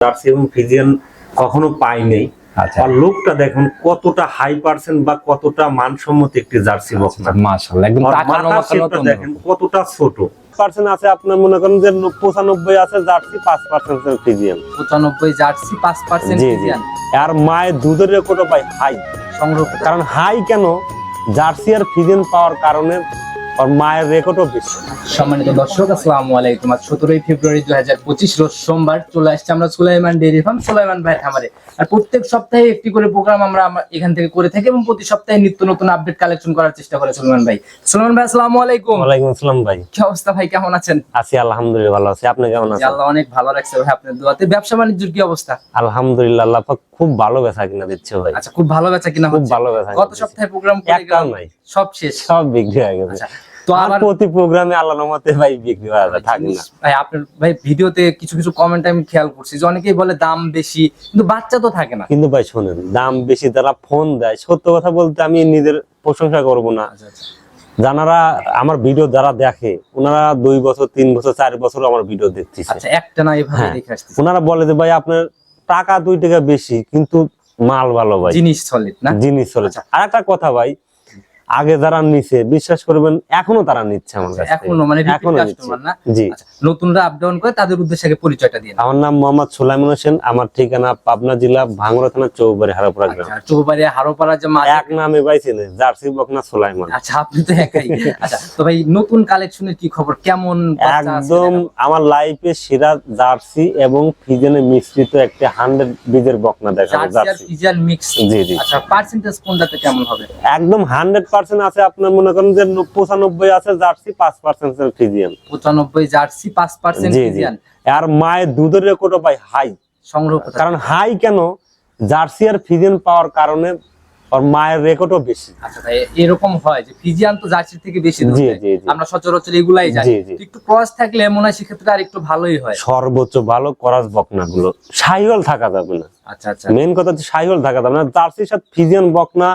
Jersey এবং Friesian কখনো পাই নাই আচ্ছা। আর লুকটা দেখুন কতটা হাই পার্সেন্ট বা কতটা মানসম্মত একটি জার্সি তো দেখেন কতটা ছোট। পার্সেন্ট আছে আপনার মনে করেন যে পঁচানব্বই আছে জার্সি পাঁচ পার্সেন্ট ফিজিয়ান পঁচানব্বই জার্সি পাঁচ পার্সেন্ট জি জি। আর মায়ের দুধের রেকর্ডও পাই হাই সংগ্রহ কারণ হাই কেন? জার্সি আর ফিজিয়ান পাওয়ার কারণে মায়ের রেকর্ডও বেশি। সম্মানিত দর্শক আসসালামু আলাইকুম। আজ সতেরোই ফেব্রুয়ারি দুই হাজার পঁচিশ রোজ সোমবার চলে আসছে আমরা সুলাইমান ডেয়ারি ফার্ম সুলাইমান ভাই খামারে। আর প্রত্যেক সপ্তাহে একটি করে প্রোগ্রাম আমরা এখান থেকে করে থাকি এবং প্রতি সপ্তাহে নিত্য নতুন আপডেট কালেকশন করার চেষ্টা করে সুলাইমান ভাই। সুলাইমান ভাই আসসালামু আলাইকুম। ওয়ালাইকুম আসসালাম ভাই। কি অবস্থা ভাই কেমন আছেন? আছি আলহামদুলিল্লাহ ভালো আছি। আপনি কেমন আছেন? আল্লাহ অনেক ভালো রাখছে ভাই আপনার দোয়াতে। ব্যবসা বাণিজ্যের কি অবস্থা? আলহামদুলিল্লাহ আল্লাহ পাক খুব ভালো বেচা কিনা দিচ্ছে ভাই। আচ্ছা খুব ভালো বেচা কিনা খুব ভালো বেচা গত সপ্তাহে প্রোগ্রাম করে গেলাম, সব শেষ। সব বিক্রি হয়ে গেছে। আচ্ছা তো আর প্রতি প্রোগ্রামে আল্লাহ রহমতে ভাই বিক্রি হয়ে থাকে না। ভাই আপনার ভাই ভিডিওতে কিছু কিছু কমেন্ট আমি খেয়াল করছি যে অনেকেই বলে দাম বেশি কিন্তু বাচ্চা তো থাকে না। কিন্তু ভাই শোনেন দাম বেশি তারা ফোন দেয় সত্য কথা বলতে আমি নিজের প্রশংসা করব না। আচ্ছা আচ্ছা। আমার ভিডিও যারা দেখে ওনারা দুই বছর তিন বছর চার বছর আমার ভিডিও দেখতেছে। আচ্ছা একটা না এভাবে হ্যাঁ। দেখে ওনারা বলে যে ভাই আপনার টাকা দুই টাকা বেশি কিন্তু মাল ভালো ভাই। জিনিস সলিড না? জিনিস আচ্ছা। আর একটা কথা ভাই আগে যারা নিছে বিশ্বাস করবেন এখনও তারা নিচ্ছে আমার কাছে এখনও মানে এখনও জি। আচ্ছা নতুনরা আপ ডাউন করে তাদের উদ্দেশ্যে পরিচয়টা দিন আমার নাম মোহাম্মদ সুলাইমান হোসেন আমার ঠিকানা পাবনা জেলা ভাঙ্গুড়া থানা চৌবাড়ি হারাপুরা গ্রাম। আচ্ছা চৌবাড়ি হারোপাড়া যে মাঝে এক নামে ভাই চিনে জার্সি বকনা সুলাইমান। আচ্ছা আপনি তো একাই। আচ্ছা তো ভাই নতুন কালেকশনের কি খবর? কেমন একদম আমার লাইফে সেরা জার্সি এবং ফিজেনে মিশ্রিত একটা হান্ড্রেড বীজের বকনা দেখাবো জার্সি জার্সি। মিক্স জি জি। আচ্ছা পার্সেন্টেজ কোনটাতে কেমন হবে? একদম হান্ড্রেড পার্সেন্ট আছে আপনার মনে করেন যে পঁচানব্বই আছে জার্সি পাঁচ পার্সেন্ট ফিজিয়ান। পঁচানব্বই জার্সি পাঁচ পার্সেন্ট ফিজিয়ান। আর মায়ের দুধের রেকর্ডও পাই হাই। সংগ্রহ কারণ হাই কেন? জার্সি আর ফিজিয়ান পাওয়ার কারণে ওর মায়ের রেকর্ডও বেশি। আচ্ছা ভাই এরকম হয় যে ফিজিয়ান তো জার্সির থেকে বেশি জি, জি, জি। আমরা সচরাচর এগুলাই জানি। জি, জি। একটু ক্রস থাকলে মনে হয় সেক্ষেত্রে আর একটু ভালোই হয়। সর্বোচ্চ ভালো করাস বকনা গুলো সাইহল থাকা যাবে না। আচ্ছা আচ্ছা। মেন কথা হচ্ছে সাইহল থাকা যাবে না। জার্সির সাথে ফিজিয়ান বকনা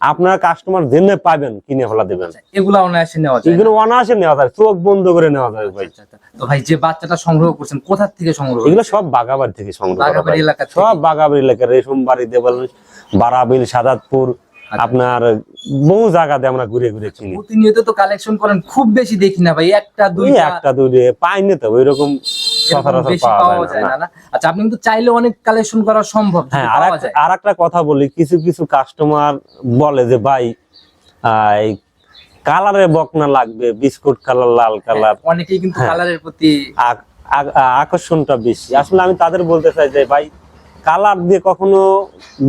আপনার কাস্টমার জেনে পাবেন কিনে ফেলা দেবেন। এগুলা অনায়াসে নেওয়া যায় এগুলো অনায়াসে নেওয়া যায় চোখ বন্ধ করে নেওয়া যায় ভাই। আচ্ছা, আচ্ছা। তো ভাই যে বাচ্চাটা সংগ্রহ করছেন কোথা থেকে সংগ্রহ এগুলো সব বাগাবাড়ি থেকে সংগ্রহ বাগাবাড়ি এলাকা সব বাগাবাড়ি এলাকা রেশম বাড়ি দেবাল বারাবিল সাদাতপুর আচ্ছা। আপনার বহু জায়গাতে আমরা ঘুরে ঘুরে চিনি। প্রতিনিয়ত তো কালেকশন করেন খুব বেশি দেখি না ভাই একটা দুই একটা দুইটা পাইনি তো ওইরকম বেশি পাওয়া যায় না? আচ্ছা আপনি কিন্তু চাইলে অনেক কালেকশন করা সম্ভব হ্যাঁ আর একটা কথা বলি কিছু কিছু কাস্টমার বলে যে ভাই কালারে বকনা লাগবে বিস্কুট কালার লাল কালার হ্যাঁ, অনেকেই কিন্তু হ্যাঁ। কালারের প্রতি আক- আক- আকর্ষণটা বেশি আসলে আমি তাদের বলতে চাই যে ভাই কালার দিয়ে কখনো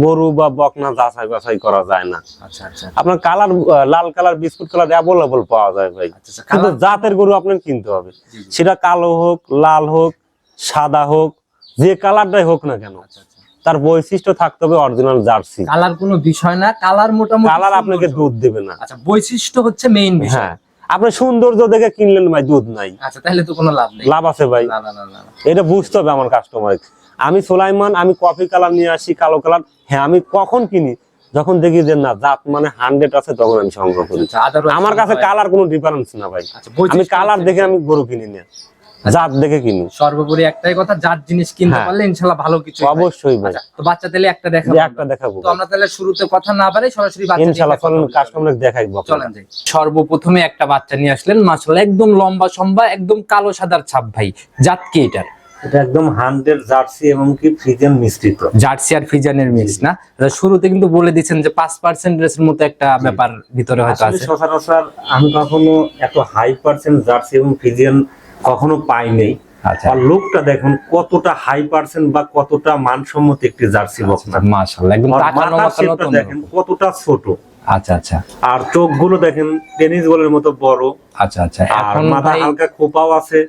গরু বা বকনা যাচাই বাছাই করা যায় না। আচ্ছা আচ্ছা। আপনার কালার লাল কালার বিস্কুট কালার অ্যাভেলেবল পাওয়া যায় ভাই। আচ্ছা কিন্তু জাতের গরু আপনার কিনতে হবে। সেটা কালো হোক লাল হোক সাদা হোক যে কালারটাই হোক না কেন। তার বৈশিষ্ট্য থাকতে হবে অরিজিনাল জার্সি। কালার কোনো বিষয় না কালার মোটামুটি কালার আপনাকে দুধ দেবে না। আচ্ছা বৈশিষ্ট্য হচ্ছে মেইন বিষয়। হ্যাঁ আপনি সৌন্দর্য দেখে কিনলেন ভাই দুধ নাই। আচ্ছা তাহলে তো কোনো লাভ নেই। লাভ আছে ভাই। না না না। এটা বুঝতে হবে আমার কাস্টমার আমি সোলাইমান আমি কফি কালার নিয়ে আসি কালো কালার। হ্যাঁ আমি কখন কিনি? যখন দেখি যে না জাত মানে হান্ড্রেড আছে তখন আমি সংগ্রহ করি। আচ্ছা আমার কাছে কালার কোনো ডিফারেন্স না ভাই। আচ্ছা, আমি কালার দেখে আমি গরু কিনি না। জাত দেখে কিনি। সর্বোপরি একটাই কথা যার জিনিস কিনতে হ্যাঁ। পারলে ইনশাল্লাহ ভালো কিছু অবশ্যই ভাই। আচ্ছা তো বাচ্চা তাহলে একটা দেখাবো। একটা দেখাবো তো আমরা তাহলে শুরুতে কথা না পারে সরাসরি বাচ্চা চলেন কাস্টমার দেখাই বকনা। চলেন যাই। সর্বপ্রথমে একটা বাচ্চা নিয়ে আসলেন মাশাআল্লাহ একদম লম্বা সম্বা একদম কালো সাদার ছাপ ভাই। জাত কি এটার? এটা একদম হান্ড্রেড জার্সি এবং কি ফ্রিজেন মিশ্রিত। জার্সি আর ফিজানের মিক্স না? শুরুতে কিন্তু বলে দিচ্ছেন যে পাঁচ পার্সেন্টের মতো একটা ব্যাপার ভিতরে হয়তো আছে। সচরাচর আমি কখনো এত হাই পার্সেন্ট জার্সি এবং কখনো পাই নাই আচ্ছা। আর লুকটা দেখুন কতটা হাই পার্সেন্ট বা কতটা মানসম্মত একটি জার্সি মাশাআল্লাহ একদম তো দেখেন কতটা ছোট। আচ্ছা আচ্ছা। আর চোখগুলো দেখেন টেনিস বলের মতো বড়। আচ্ছা আচ্ছা এখন মাথা হালকা খোপাও আছে।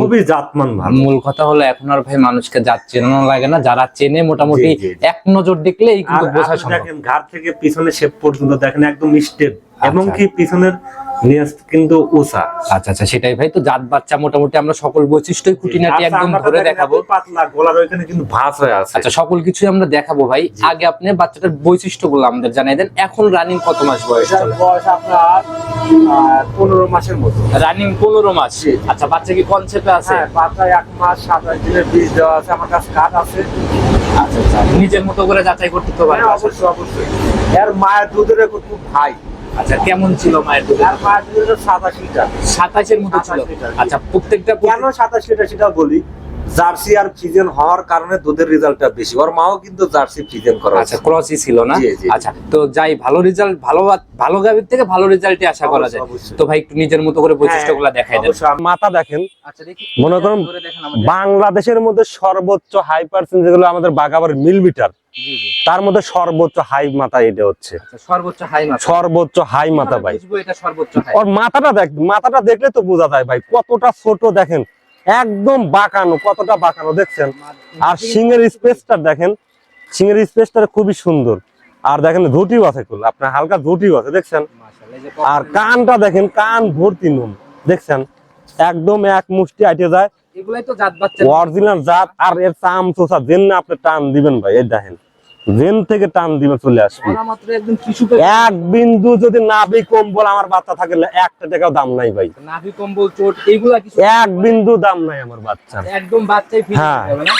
খুবই জাতমান ভালো মূল কথা হলো এখন আর ভাই মানুষকে যার চেনানো লাগে না যারা চেনে মোটামুটি। এক নজর দেখলেই কিন্তু বোঝা সম্ভব দেখেন ঘাট থেকে পিছনে শেপ পর্যন্ত দেখেন একদম স্টেপ এবং আচ্ছা। কি পিছনের কিন্তু উষা। আচ্ছা আচ্ছা সেটাই ভাই। তো জাত বাচ্চা মোটামুটি আমরা সকল বৈশিষ্ট্যই খুঁটিনাটি আচ্ছা, একদম আমরা ধরে দেখাবো। পাতলা গলার ওইখানে কিন্তু ভাঁজ হয়ে আছে। আচ্ছা সকল কিছুই আমরা দেখাবো ভাই। আগে আপনি বাচ্চাটার বৈশিষ্ট্যগুলো আমাদের জানাই দেন। এখন রানিং কত মাস বয়স বয়স আপনার পনেরো মাসের মতো। রানিং পনেরো মাস। আচ্ছা বাচ্চা কি কনসেপ্টে আছে? হ্যাঁ বাচ্চায় এক মাস সাতাশ দিনের বীজ দেওয়া আছে। আমার কাছে কাঠ আছে। আচ্ছা আচ্ছা। নিজের মতো করে যাচাই করতে তো পারবে হ্যাঁ, অবশ্যই অবশ্যই। এর মায়ের দুধের খুব ভাই। আচ্ছা কেমন ছিল মায়ের দুধ আর মায়ের দুধের সাতাশ লিটার সাতাশের মতো ছিল। 27 আচ্ছা প্রত্যেকটা কেন সাতাশ লিটার সেটা বলি? জার্সি আর ফিজেন হওয়ার কারণে দুধের রেজাল্টটা বেশি। ওর মাও কিন্তু জার্সি ফিজেন করা আচ্ছা ক্রসই ছিল না। আচ্ছা তো যাই ভালো রেজাল্ট ভালো ভালো গাভীর থেকে ভালো রেজাল্টই আশা করা যায়। তো ভাই একটু নিজের মতো করে বৈশিষ্ট্যগুলো দেখাই দেন। মাথা দেখেন। আচ্ছা দেখি। মনে করুন বাংলাদেশের মধ্যে সর্বোচ্চ হাই পার্সেন্ট যেগুলো আমাদের বাগাবার মিলিমিটার জি জি। তার মধ্যে সর্বোচ্চ হাই মাথা এটা হচ্ছে। আচ্ছা সর্বোচ্চ হাই মাত্রা সর্বোচ্চ হাই মাথা ভাই। বুঝব এটা সর্বোচ্চ হাই ওর মাথাটা দেখ মাথাটা দেখলে তো বোঝা যায় ভাই। কতটা ছোট দেখেন। একদম বাঁকানো কতটা বাঁকানো দেখছেন? আর সিংহের স্পেসটা দেখেন সিংহের স্পেসটা খুবই সুন্দর। আর দেখেন ধুটিও আছে আপনার হালকা ঝুটিও আছে দেখছেন? আর কানটা দেখেন কান ভর্তি নুন দেখছেন? একদম এক মুষ্টি আইটে যায়। এগুলাই তো জাত বাচ্চা। অরিজিনাল জাত আর এর চাম চোষা যেন না আপনি টান দিবেন ভাই এই দেখেন। জেন থেকে টান দিবেন চলে আসবে। এক বিন্দু যদি নাভি কম্বল আমার বাচ্চা থাকে একটা টাকাও দাম নাই ভাই। নাভি কম্বল চোট এইগুলা কিছু এক বিন্দু দাম নাই আমার বাচ্চার একদম বাচ্চাই হ্যাঁ। না?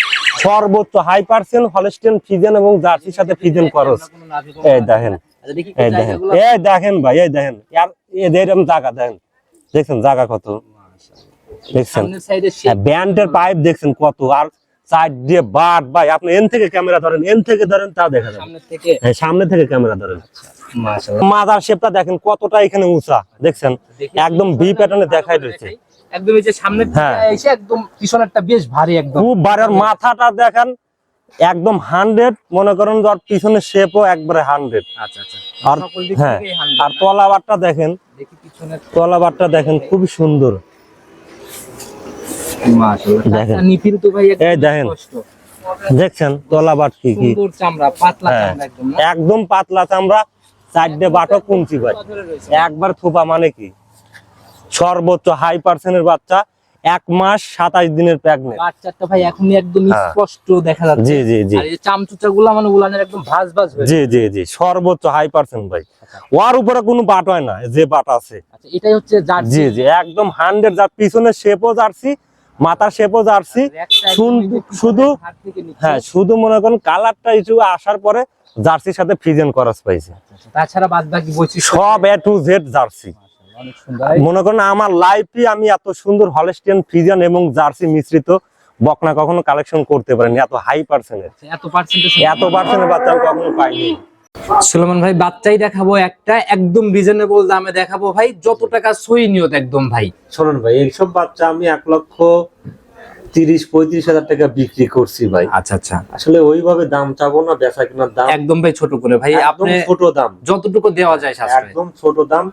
সর্বোচ্চ হাই পার্সেন্ট হলস্টেন ফিজেন এবং জার্সির সাথে ফিজেন খরচ। এই দেখেন আচ্ছা এই দেখেন। এই দেখেন ভাই এই দেখেন। আর এদের এরকম জায়গা দেখেন। দেখছেন জায়গা কত? দেখছেন? সাইডে ব্যান্ডের পাইপ দেখছেন কত? আর সাইড দিয়ে বাট ভাই আপনি এন থেকে ক্যামেরা ধরেন এন থেকে ধরেন তা দেখা যাবে। সামনে থেকে? হ্যাঁ, সামনে থেকে ক্যামেরা ধরেন। মাদার শেপটা দেখেন কতটা এখানে উঁচা দেখছেন? একদম ভি প্যাটার্নে দেখাই রয়েছে একদম এই যে সামনের হ্যাঁ। এসে একদম পিছনেরটা বেশ ভারী একদম। খুব বারের মাথাটা দেখেন একদম হান্ড্রেড মনে করেন পিছনের শেপও একবারে হান্ড্রেড আচ্ছা আচ্ছা। আর হ্যাঁ আর তলাবারটা দেখেন তলাবারটা দেখেন খুবই সুন্দর। দেখেন। টাটকা নিপিল তো ভাই এই দেখেন। দেখছেন তলাবার কি কি? চামড়া পাতলা হ্যাঁ। একদম পাতলা চামড়া চারটে বাটো কুঞ্চি ভাই। একবার থোপা মানে কি? সর্বোচ্চ হাই পার্সেন্টের বাচ্চা এক মাস সাতাশ দিনের প্রেগনেন্ট বাচ্চাটা ভাই এখনই একদম হ্যাঁ। স্পষ্ট দেখা যাচ্ছে। জি জি জি। চামচুচা গুলা মানে উলানের একদম ভাজ ভাজ জি জি জি সর্বোচ্চ হাই পার্সেন্ট ভাই। উপরে কোনো বাট হয় না যে বাট আছে। আচ্ছা এটাই হচ্ছে জার্সি। জি জি একদম হান্ড্রেড যার পিছনে শেপও জার্সি মাথার শেপও জার্সি শুধু। হ্যাঁ শুধু মনে করেন কালারটা ইস্যু আসার পরে জার্সির সাথে ফিজেন করাস পাইছে তাছাড়া বাদ বাকি সব এ টু জেড জার্সি। মনে করেন আমার লাইফে আমি এত সুন্দর হলস্টিয়ান ফ্রিজিয়ান এবং জার্সি মিশ্রিত বকনা কখনো কালেকশন করতে পারিনি এত হাই পার্সেন্টের এত পার্সেন্টেজ এত পার্সেন্টের বাচ্চা কখনো পাইনি। সুলেমান ভাই বাচ্চাই দেখাবো একটা একদম রিজনেবল দামে দেখাবো ভাই। যত টাকা সই নিয়ত একদম ভাই। শোনেন ভাই এইসব বাচ্চা আমি এক লক্ষ তিরিশ পঁয়ত্রিশ হাজার টাকা বিক্রি করছি ভাই। আচ্ছা আচ্ছা। আসলে ওইভাবে দাম চাবো না বেচা কেনার দাম একদম ভাই ছোট করে ভাই। আপনি ছোট দাম। যতটুকু দেওয়া যায় একদম ছোট দাম।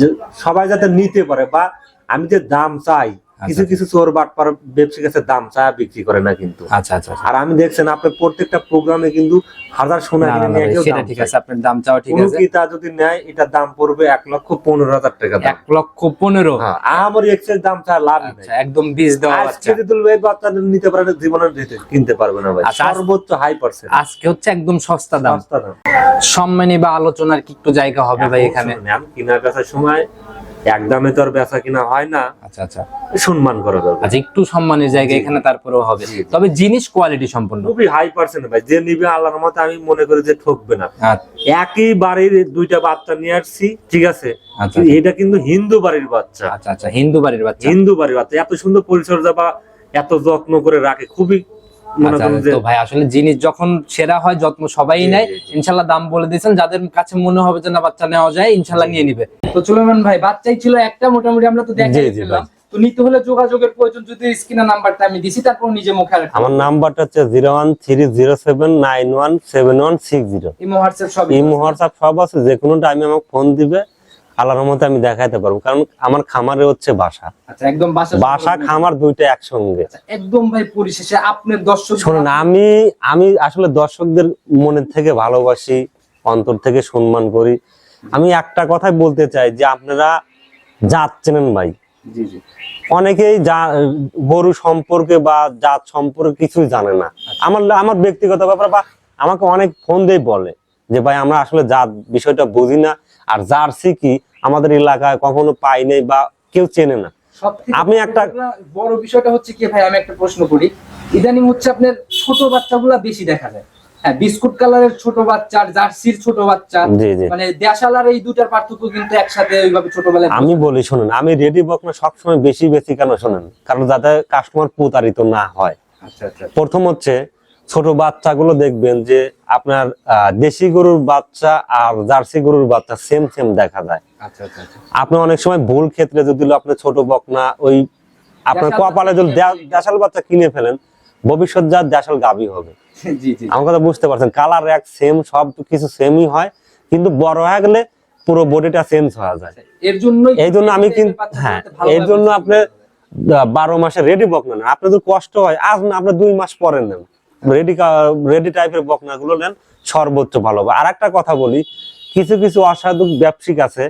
যে সবাই যাতে নিতে পারে বা আমি যে দাম চাই কিছু কিছু চোর বাটপার ব্যবসায়ী কাছে দাম চায় বিক্রি করে না কিন্তু। আচ্ছা আচ্ছা আচ্ছা। আর আমি দেখছেন আপনার প্রত্যেকটা প্রোগ্রামে কিন্তু হাজার সোনা কিনে সেটা ঠিক আছে আপনার দাম চাওয়া ঠিক আছে। তা যদি নেয় এটার দাম পড়বে এক লক্ষ পনেরো হাজার টাকা দাম। এক লক্ষ পনেরো? হ্যাঁ আমার এক্সের দাম চায় লাভ আচ্ছা একদম বীজ দেওয়া আজকে যদি তুলবে বাচ্চা নিতে পারে না, জীবনে নিতে কিনতে পারবে না ভাই। আচ্ছা, সর্বোচ্চ হাই পার্সেন্ট আজকে হচ্ছে একদম সস্তা দাম। সস্তা দাম। সম্মানী বা আলোচনার কি একটু জায়গা হবে ভাই এখানে? আমি কিনা বেচার সময় এক দামে তো আর বেচা কিনা হয় না। আচ্ছা আচ্ছা। সম্মান করা যাবে আচ্ছা একটু সম্মানের জায়গা এখানে তারপরেও হবে। তবে জিনিস কোয়ালিটি সম্পূর্ণ খুবই হাই পার্সেন্ট ভাই যে নিবে আল্লাহর মতে আমি মনে করি যে ঠকবে না। আচ্ছা। একই বাড়ির দুইটা বাচ্চা নিয়ে আসছি ঠিক আছে? আচ্ছা। এটা কিন্তু হিন্দু বাড়ির বাচ্চা। আচ্ছা আচ্ছা হিন্দু বাড়ির বাচ্চা। হিন্দু বাড়ির বাচ্চা এত সুন্দর পরিচর্যা বা এত যত্ন করে রাখে খুবই আচ্ছা, করেন যে তো ভাই আসলে জিনিস যখন সেরা হয় যত্ন সবাই নেয় জি, জি। ইনশাল্লাহ দাম বলে দিয়েছেন। যাদের কাছে মনে হবে যে না বাচ্চা নেওয়া যায় ইনশাল্লাহ নিয়ে নিবে। তো চলমান ভাই বাচ্চাই ছিল একটা মোটামুটি আমরা তো তো নিতে হলে যোগাযোগের প্রয়োজন যদি স্ক্রিনে নাম্বারটা আমি দিছি তারপর নিজে মুখে আমার নাম্বারটা হচ্ছে ইমো হোয়াটসঅ্যাপ সব ইমো হোয়াটসঅ্যাপ সব আছে যে কোনো টাইমে আমাকে ফোন দিবে আল্লাহর মতে আমি দেখাইতে পারব। কারণ আমার খামারে হচ্ছে বাসা। আচ্ছা একদম বাসা বাসা খামার দুইটা একসঙ্গে। আচ্ছা, একদম ভাই পরিশেষে আপনার দর্শক শোনেন আমি আমি আসলে দর্শকদের মনের থেকে ভালোবাসি অন্তর থেকে সম্মান করি। আমি একটা কথাই বলতে চাই যে আপনারা জাত চেনেন ভাই। অনেকেই যা গরু সম্পর্কে বা জাত সম্পর্কে কিছুই জানে না। আমার আমার ব্যক্তিগত ব্যাপার বা আমাকে অনেক ফোন দিয়ে বলে যে ভাই আমরা আসলে জাত বিষয়টা বুঝি না। আর জার্সি কি আমাদের এলাকায় কখনো পাই নাই বা কেউ চেনে না। আমি একটা- বড় বিষয়টা হচ্ছে কি ভাই আমি একটা প্রশ্ন করি। ইদানিং হচ্ছে আপনার ছোট বাচ্চাগুলা বেশি দেখা যায়। হ্যাঁ বিস্কুট কালারের ছোট বাচ্চা জার্সির ছোট বাচ্চা মানে দেশাল এই দুটার পার্থক্য কিন্তু একসাথে ওইভাবে ছোটবেলায় আমি বলি শোনেন আমি রেডি বকনা সবসময় বেশি বেশি কেন শোনেন? কারণ যাতে কাস্টমার প্রতারিত না হয়। আচ্ছা আচ্ছা। প্রথম হচ্ছে ছোট বাচ্চাগুলো দেখবেন যে আপনার দেশি গরুর বাচ্চা আর জার্সি গরুর বাচ্চা সেম সেম দেখা যায়। আচ্ছা আচ্ছা আচ্ছা। আপনি অনেক সময় ভুল ক্ষেত্রে যদি আপনি ছোট বকনা ওই আপনার কপালে যদি দেশাল বাচ্চা কিনে ফেলেন ভবিষ্যৎ যার দেশাল গাবি হবে। জি জি আমার কথা বুঝতে পারছেন কালার এক সেম সব কিছু সেমই হয় কিন্তু বড় হয়ে গেলে পুরো বডিটা চেঞ্জ হয়ে যায়। এর জন্যই এই জন্য আমি কিন্তু হ্যাঁ এই জন্য আপনি বারো মাসে রেডি বকনা নেন আপনার যদি কষ্ট হয় আজ না আপনি দুই মাস পরে নেন। রেডি রেডি টাইপের বকনা গুলো নেন সর্বোচ্চ ভালো হবে। আর একটা কথা বলি কিছু কিছু অসাধু ব্যবসায়িক আছে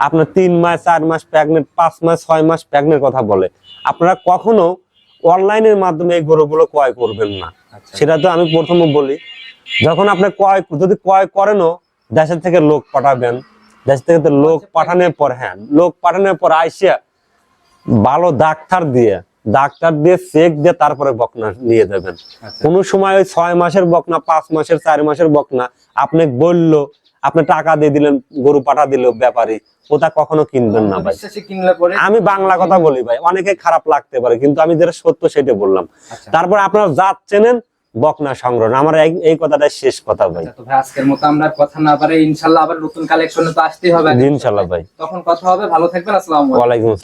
আপনার তিন মাস চার মাস প্রেগনেন্ট পাঁচ মাস ছয় মাস প্রেগনেন্ট কথা বলে। আপনারা কখনো অনলাইনের মাধ্যমে এই গরুগুলো ক্রয় করবেন না। আচ্ছা। সেটা তো আমি প্রথমে বলি যখন আপনি ক্রয় যদি ক্রয় করেনও দেশের থেকে লোক পাঠাবেন দেশ থেকে তো লোক পাঠানোর পর হ্যাঁ লোক পাঠানোর পর আইসিয়া ভালো ডাক্তার দিয়ে ডাক্তার দিয়ে চেক দিয়ে তারপরে বকনা নিয়ে দেবেন আচ্ছা। কোনো সময় ওই ছয় মাসের বকনা পাঁচ মাসের চার মাসের বকনা আপনি বলল আপনি টাকা দিয়ে দিলেন গরু পাঠা দিল ব্যাপারী ওটা কখনো কিনবেন না ভাই। আমি বাংলা কথা বলি ভাই অনেকে খারাপ লাগতে পারে কিন্তু আমি যেটা সত্য সেটা বললাম। আচ্ছা। তারপর আপনারা জাত চেনেন বকনা সংগ্রহ আমার এই- কথাটা শেষ কথা ভাই। আচ্ছা, ভাই আজকের মতো আমরা কথা না পারে ইনশাল্লাহ আবার নতুন কালেকশনে তো আসতেই হবে। ইনশাল্লাহ ভাই। তখন কথা হবে ভালো থাকবেন আসসালামু আলাইকুম। আসসালাম